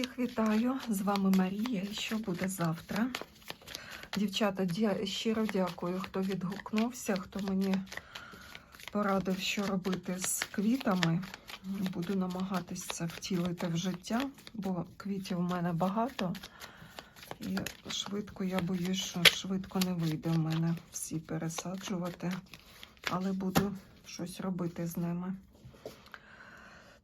Всіх вітаю! З вами Марія. Що буде завтра? Дівчата, щиро дякую, хто відгукнувся, хто мені порадив, що робити з квітами. Буду намагатись це втілити в життя, бо квітів у мене багато. І швидко, я боюсь, що швидко не вийде в мене всі пересаджувати, але буду щось робити з ними.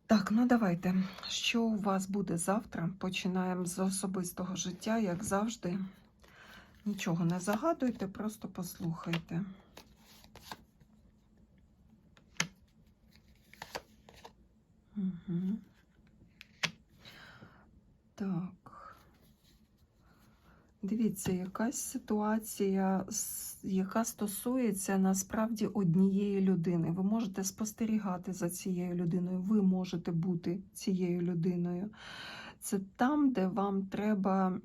Так, ну давайте. Що у вас буде завтра? Починаємо з особистого життя, як завжди. Нічого не загадуйте, просто послухайте. Угу. Так. Дивіться, якась ситуація, яка стосується насправді однієї людини. Ви можете спостерігати за цією людиною, ви можете бути цією людиною. Це там, де вам треба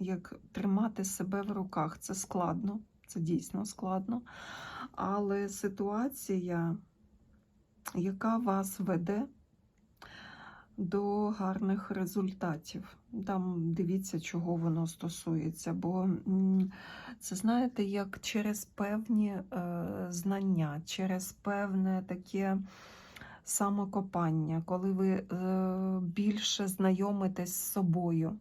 як тримати себе в руках. Це складно, це дійсно складно. Але ситуація, яка вас веде до гарних результатів. Там дивіться, чого воно стосується, бо це знаєте, як через певні е, знання, через певне таке самокопання, коли ви е, більше знайомитесь з собою,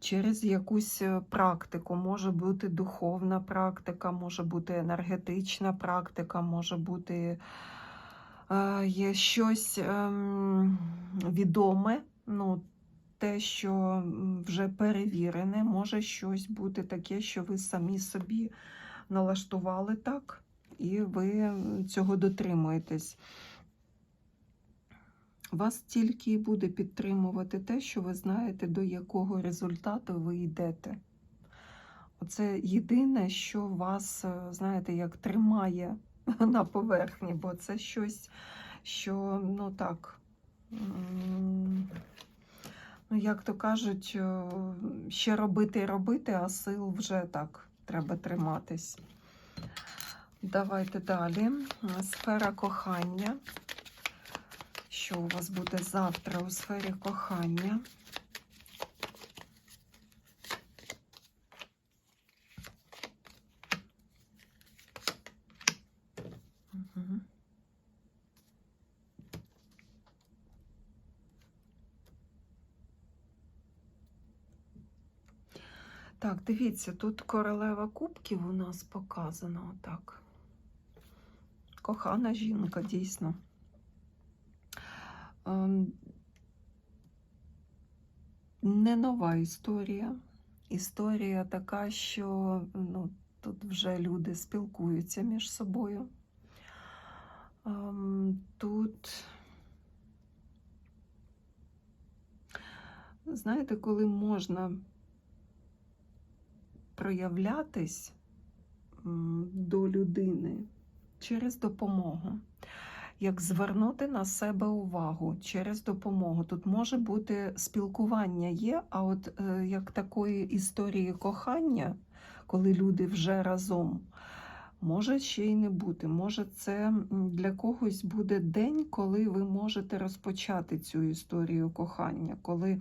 через якусь е, практику, може бути духовна практика, може бути енергетична практика, може бути є щось ем, відоме, ну, те, що вже перевірене, може щось бути таке, що ви самі собі налаштували так, і ви цього дотримуєтесь. Вас тільки і буде підтримувати те, що ви знаєте, до якого результату ви йдете. Оце єдине, що вас, е, знаєте, як тримає на поверхні, бо це щось, що, ну так, ну, як то кажуть, е, ще робити і робити, а сил вже так треба триматись. Давайте далі. Сфера кохання. Що у вас буде завтра у сфері кохання? Так, дивіться, тут королева кубків у нас показана отак. Кохана жінка, дійсно. Ем, Не нова історія. Історія така, що ну, тут вже люди спілкуються між собою. Тут, знаєте, коли можна проявлятись до людини через допомогу як звернути на себе увагу через допомогу. Тут може бути спілкування є, а от е, як такої історії кохання, коли люди вже разом, може ще й не бути. Може, це для когось буде день, коли ви можете розпочати цю історію кохання, коли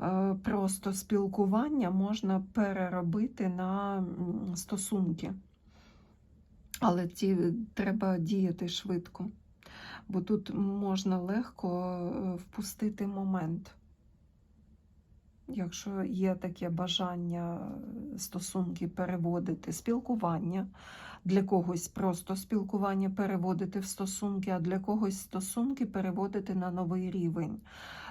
е, просто спілкування можна переробити на стосунки. Але ті треба діяти швидко, бо тут можна легко е, впустити момент. Якщо є таке бажання е, стосунки переводити, спілкування, для когось просто спілкування переводити в стосунки, а для когось стосунки переводити на новий рівень,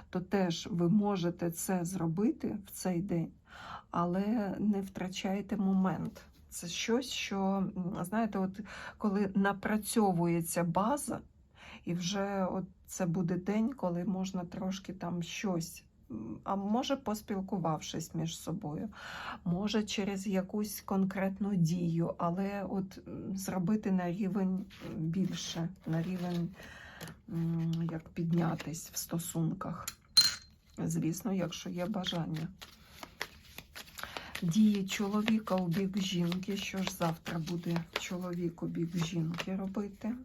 то теж ви можете це зробити в цей день, але не втрачайте момент. Це щось, що, знаєте, от коли напрацьовується база, і вже от це буде день, коли можна трошки там щось, а може поспілкувавшись між собою, може через якусь конкретну дію, але от зробити на рівень більше, на рівень як піднятись в стосунках. Звісно, якщо є бажання. Дії чоловіка у бік жінки. Що ж завтра буде чоловік у бік жінки робити?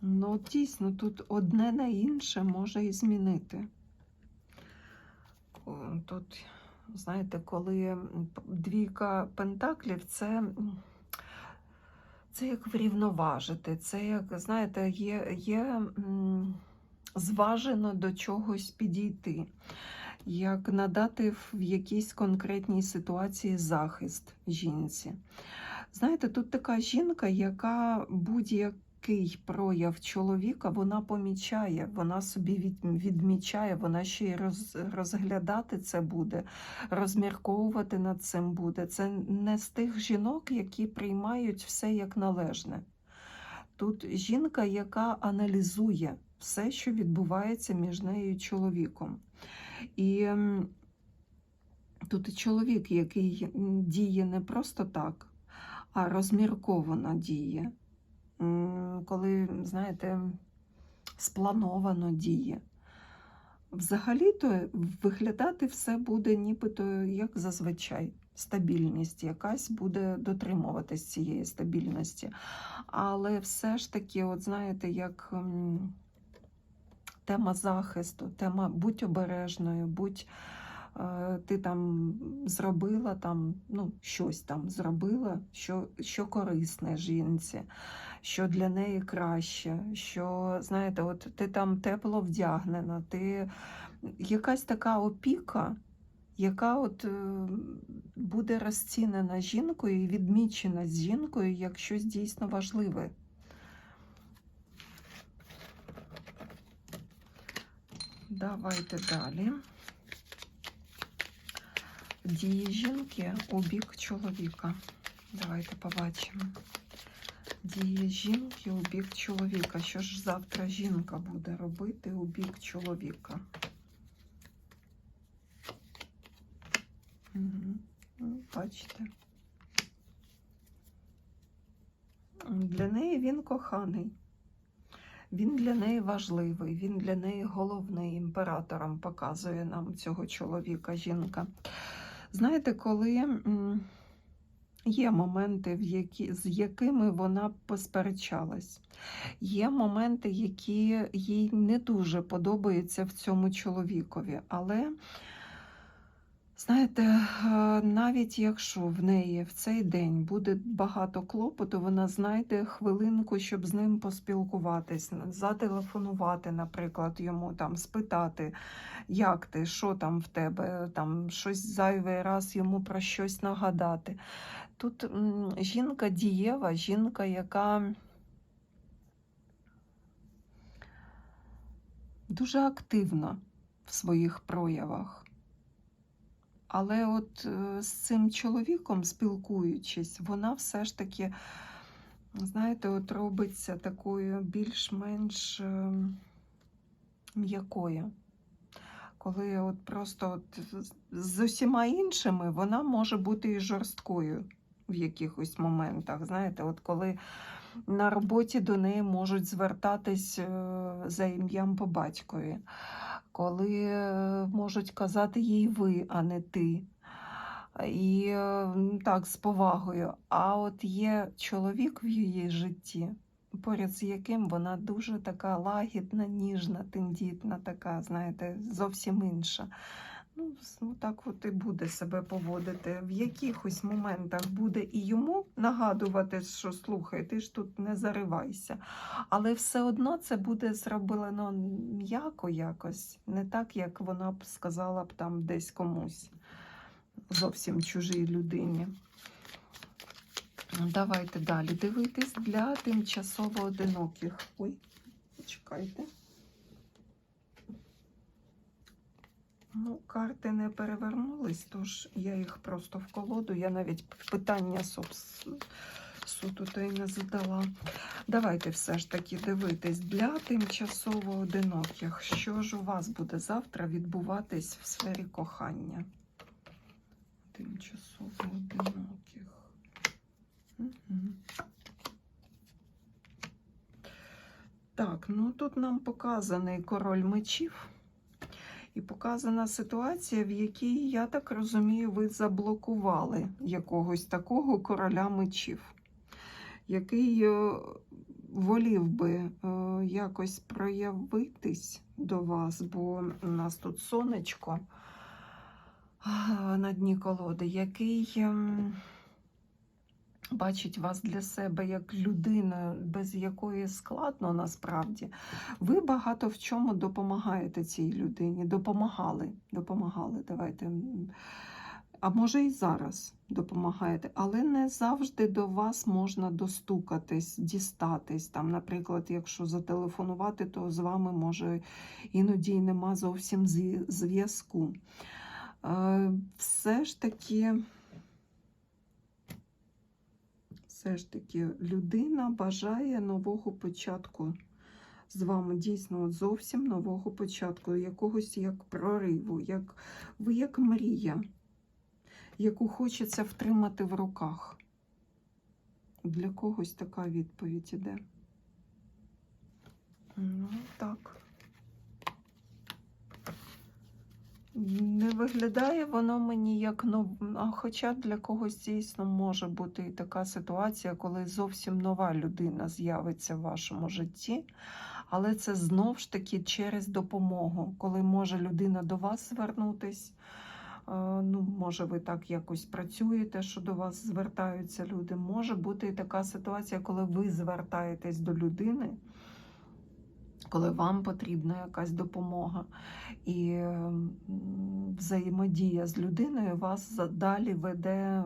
Ну, дійсно, тут одне на інше може і змінити. Тут, знаєте, коли двійка пентаклів, це, це як врівноважити, це як, знаєте, є, є зважено до чогось підійти, як надати в якійсь конкретній ситуації захист жінці. Знаєте, тут така жінка, яка будь-який прояв чоловіка вона помічає, вона собі відмічає, вона ще й роз, розглядати це буде, розмірковувати над цим буде. Це не з тих жінок, які приймають все як належне. Тут жінка, яка аналізує все, що відбувається між нею і чоловіком. І тут чоловік, який діє не просто так, а розмірковано діє. Коли, знаєте, сплановано діє. Взагалі-то виглядати все буде нібито як зазвичай. Стабільність якась буде дотримуватись цієї стабільності. Але все ж таки, от знаєте, як тема захисту, тема будь обережною, будь ти там зробила там, ну, щось там зробила, що, що корисне жінці, що для неї краще, що, знаєте, от ти там тепло вдягнена, ти якась така опіка, яка от е, буде розцінена жінкою і відмічена з жінкою як щось дійсно важливе. Давайте далі. Дії жінки у бік чоловіка. Давайте побачимо. Дії жінки у бік чоловіка. Що ж завтра жінка буде робити у бік чоловіка? Угу. Бачите. Для неї він коханий. Він для неї важливий, він для неї головний імператором показує нам цього чоловіка, жінка. Знаєте, коли є моменти, в які, з якими вона посперечалась, є моменти, які їй не дуже подобаються в цьому чоловікові, але. Знаєте, е, навіть якщо в неї в цей день буде багато клопоту, вона знайде хвилинку, щоб з ним поспілкуватись, зателефонувати, наприклад, йому там спитати, як ти, що там в тебе, там щось зайвий раз йому про щось нагадати. Тут жінка дієва, жінка, яка дуже активна в своїх проявах. Але от е, з цим чоловіком, спілкуючись, вона все ж таки, знаєте, от робиться такою більш-менш е, м'якою. Коли от просто от з- усіма іншими вона може бути і жорсткою в якихось моментах. Знаєте, от коли на роботі до неї можуть звертатись е, за ім'ям по батькові коли е, можуть казати їй ви, а не ти. І е, так, з повагою. А от є чоловік в її житті, поряд з яким вона дуже така лагідна, ніжна, тендітна, така, знаєте, зовсім інша. Ну, ну, так от і буде себе поводити. В якихось моментах буде і йому нагадувати, що слухай, ти ж тут не заривайся. Але все одно це буде зроблено м'яко якось, не так, як вона б сказала б там десь комусь, зовсім чужій людині. Давайте далі дивитись для тимчасово одиноких. Ой, чекайте. Ну, карти не перевернулись, тож я їх просто в колоду. Я навіть питання собс- суто то й не задала. Давайте все ж таки дивитись для тимчасово одиноких. Що ж у вас буде завтра відбуватись в сфері кохання? Тимчасово одиноких. Мгм. Так, ну тут нам показаний король мечів. І показана ситуація, в якій, я так розумію, ви заблокували якогось такого короля мечів, який е, волів би е, якось проявитись до вас, бо у нас тут сонечко на дні колоди, який ем, бачить вас для себе як людину, без якої складно насправді. Ви багато в чому допомагаєте цій людині. Допомагали. Допомагали. Давайте. А може і зараз допомагаєте, але не завжди до вас можна достукатись, дістатись. Там, наприклад, якщо зателефонувати, то з вами може іноді нема зовсім зв'язку. Е, Все ж таки, все ж таки, людина бажає нового початку з вами дійсно зовсім нового початку, якогось як прориву, як ви як мрія, яку хочеться втримати в руках. Для когось така відповідь іде. Ну, так. Не виглядає воно мені як а хоча для когось дійсно може бути і така ситуація, коли зовсім нова людина з'явиться в вашому житті, але це знов ж таки через допомогу, коли може людина до вас звернутись. Е, Ну, може, ви так якось працюєте, що до вас звертаються люди. Може бути і така ситуація, коли ви звертаєтесь до людини, коли вам потрібна якась допомога. І взаємодія з людиною вас далі веде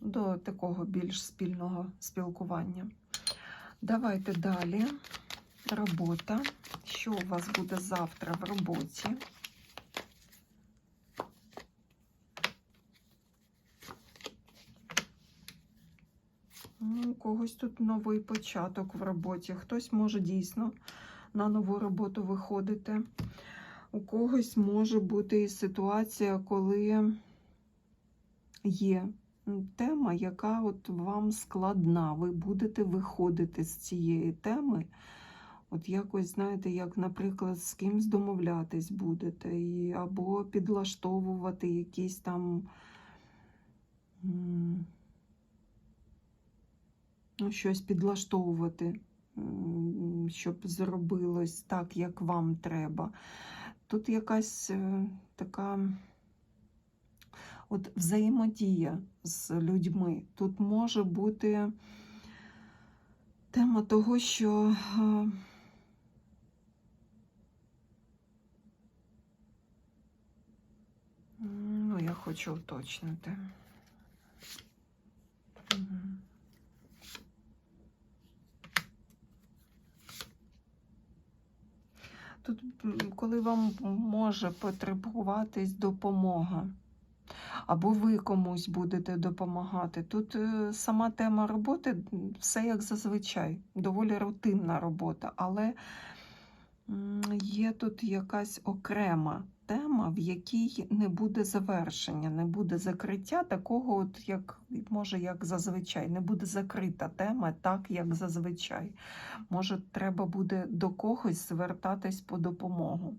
до такого більш спільного спілкування. Давайте далі. Робота. Що у вас буде завтра в роботі? Ну, У когось тут новий початок в роботі. Хтось може дійсно на нову роботу виходити. У когось може бути і ситуація, коли є тема, яка от вам складна. Ви будете виходити з цієї теми. От якось, знаєте, як, наприклад, з кимсь домовлятись будете, і, або підлаштовувати якісь там. Щось підлаштовувати, щоб зробилось так, як вам треба. Тут якась е, така от взаємодія з людьми. Тут може бути тема того, що е, ну, я хочу уточнити. Тут, коли вам може потребуватись допомога, або ви комусь будете допомагати. Тут е, сама тема роботи все як зазвичай, доволі рутинна робота, але є тут якась окрема тема, в якій не буде завершення, не буде закриття такого, от як може, як зазвичай, не буде закрита тема так, як зазвичай. Може, треба буде до когось звертатись по допомогу.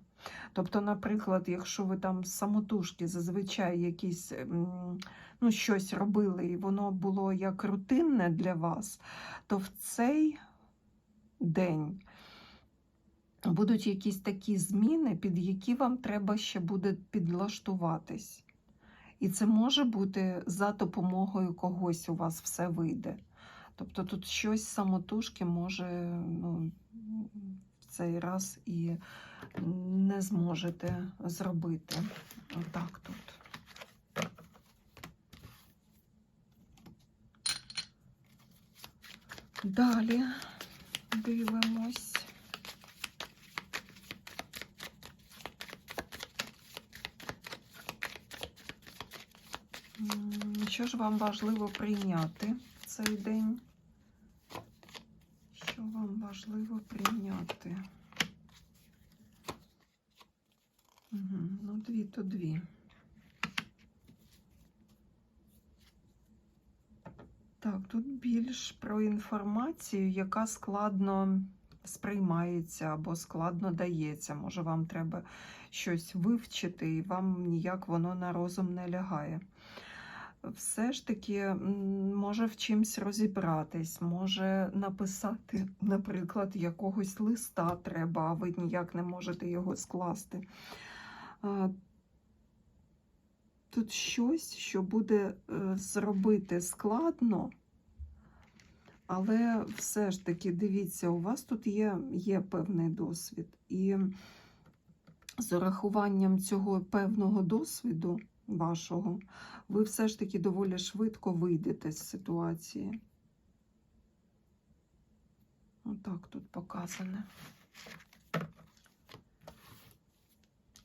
Тобто, наприклад, якщо ви там самотужки зазвичай якісь ну, щось робили, і воно було як рутинне для вас, то в цей день будуть якісь такі зміни, під які вам треба ще буде підлаштуватись. І це може бути за допомогою когось у вас все вийде. Тобто тут щось самотужки може ну, в цей раз і не зможете зробити. Отак тут. Далі дивимось. Що ж вам важливо прийняти в цей день? Що вам важливо прийняти? Угу. Ну, дві то дві. Так, тут більш про інформацію, яка складно сприймається або складно дається. Може, вам треба щось вивчити, і вам ніяк воно на розум не лягає. Все ж таки, може в чимсь розібратись, може написати, наприклад, якогось листа треба, а ви ніяк не можете його скласти. Тут щось, що буде е, зробити складно, але все ж таки, дивіться, у вас тут є, є певний досвід. І з урахуванням цього певного досвіду вашого, ви все ж таки доволі швидко вийдете з ситуації. Отак тут показане.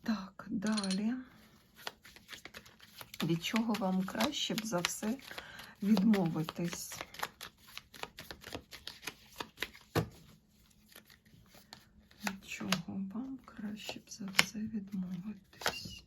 Так, далі. Від чого вам краще б за все відмовитись? Від чого вам краще б за все відмовитись?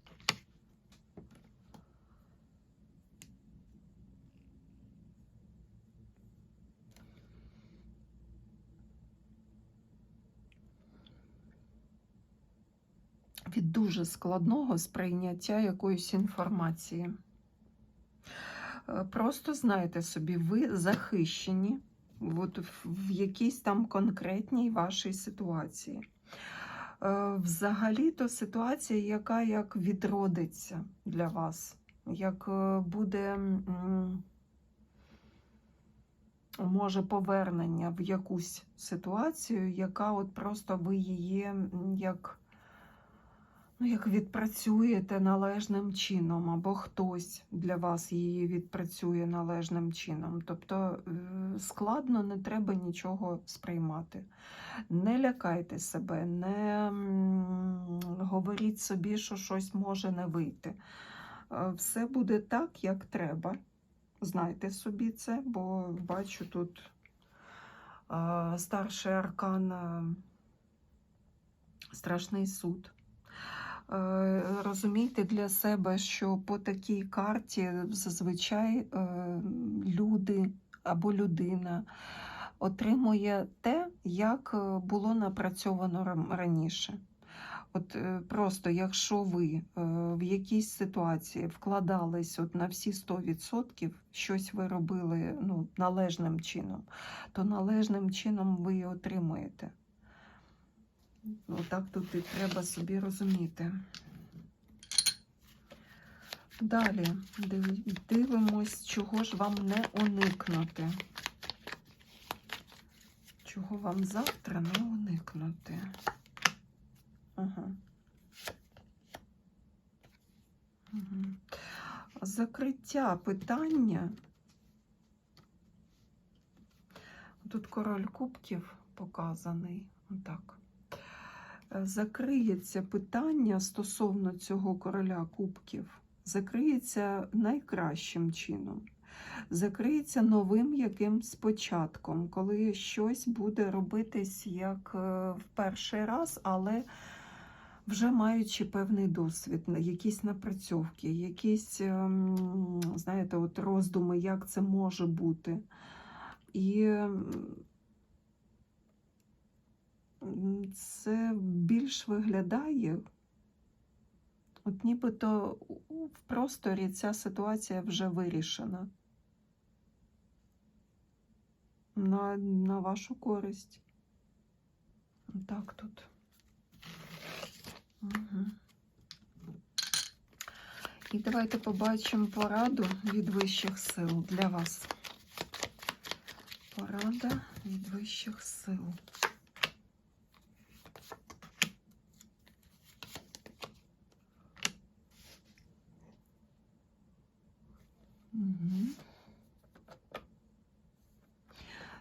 Від дуже складного сприйняття якоїсь інформації. Е, Просто знайте собі, ви захищені от в- якійсь там конкретній вашій ситуації. Е, Взагалі-то ситуація, яка як відродиться для вас, як е, буде може повернення в якусь ситуацію, яка от просто ви її як, ну, як відпрацюєте належним чином, або хтось для вас її відпрацює належним чином. Тобто е, складно не треба нічого сприймати. Не лякайте себе, не говоріть собі, що щось може не вийти. Е, Все буде так, як треба. Знайте собі це, бо бачу тут е, старший аркан страшний суд. Е, Розумійте для себе, що по такій карті зазвичай е, люди або людина отримує те, як е, було напрацьовано раніше. От просто якщо ви в якійсь ситуації вкладались от на всі 100%, щось ви робили ну, належним чином, то належним чином ви отримуєте. Отак тут і треба собі розуміти. Далі дивимось, чого ж вам не уникнути. Чого вам завтра не уникнути? Ага. Угу. Закриття питання. Тут король кубків показаний. Отак. Закриється питання стосовно цього короля кубків. Закриється найкращим чином. Закриється новим якимсь початком, коли щось буде робитись як е, в перший раз, але вже маючи певний досвід, якісь напрацьовки, якісь, ем, знаєте, от роздуми, як це може бути. І це більш виглядає, от нібито в просторі ця ситуація вже вирішена на, на вашу користь. Так тут. Угу. І давайте побачимо пораду від вищих сил для вас. Порада від вищих сил.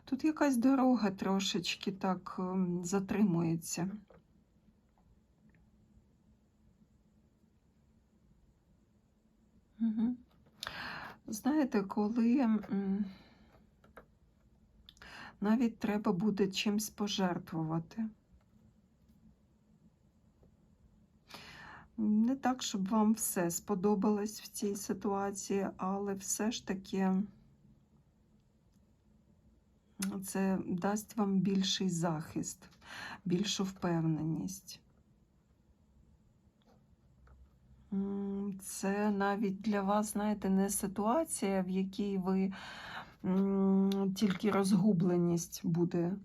Тут якась дорога трошечки так ем, затримується. Знаєте, коли навіть треба буде чимсь пожертвувати. Не так, щоб вам все сподобалось в цій ситуації, але все ж таки Це дасть вам більший захист, більшу впевненість. Це навіть для вас, знаєте, не ситуація, в якій ви тільки розгубленість буде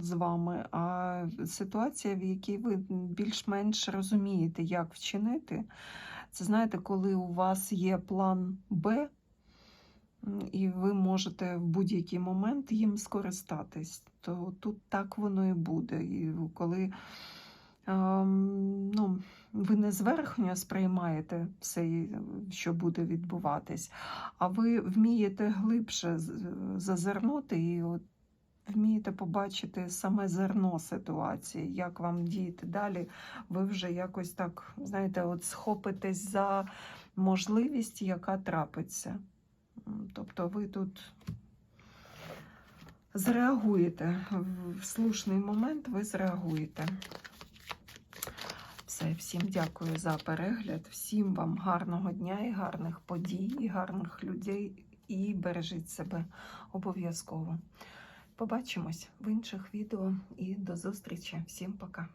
з вами, а ситуація, в якій ви більш-менш розумієте, як вчинити. Це знаєте, коли у вас є план Б, і ви можете в будь-який момент їм скористатись, то тут так воно і буде. І коли ем, ну, ви не зверхньо сприймаєте все, що буде відбуватись, а ви вмієте глибше зазирнути і от вмієте побачити саме зерно ситуації, як вам діяти далі. Ви вже якось так, знаєте, от схопитесь за можливість, яка трапиться. Тобто ви тут зреагуєте в- слушний момент, ви зреагуєте. Все, всім дякую за перегляд. Всім вам гарного дня і гарних подій, і гарних людей. І бережіть себе обов'язково. Побачимось в інших відео і до зустрічі. Всім пока.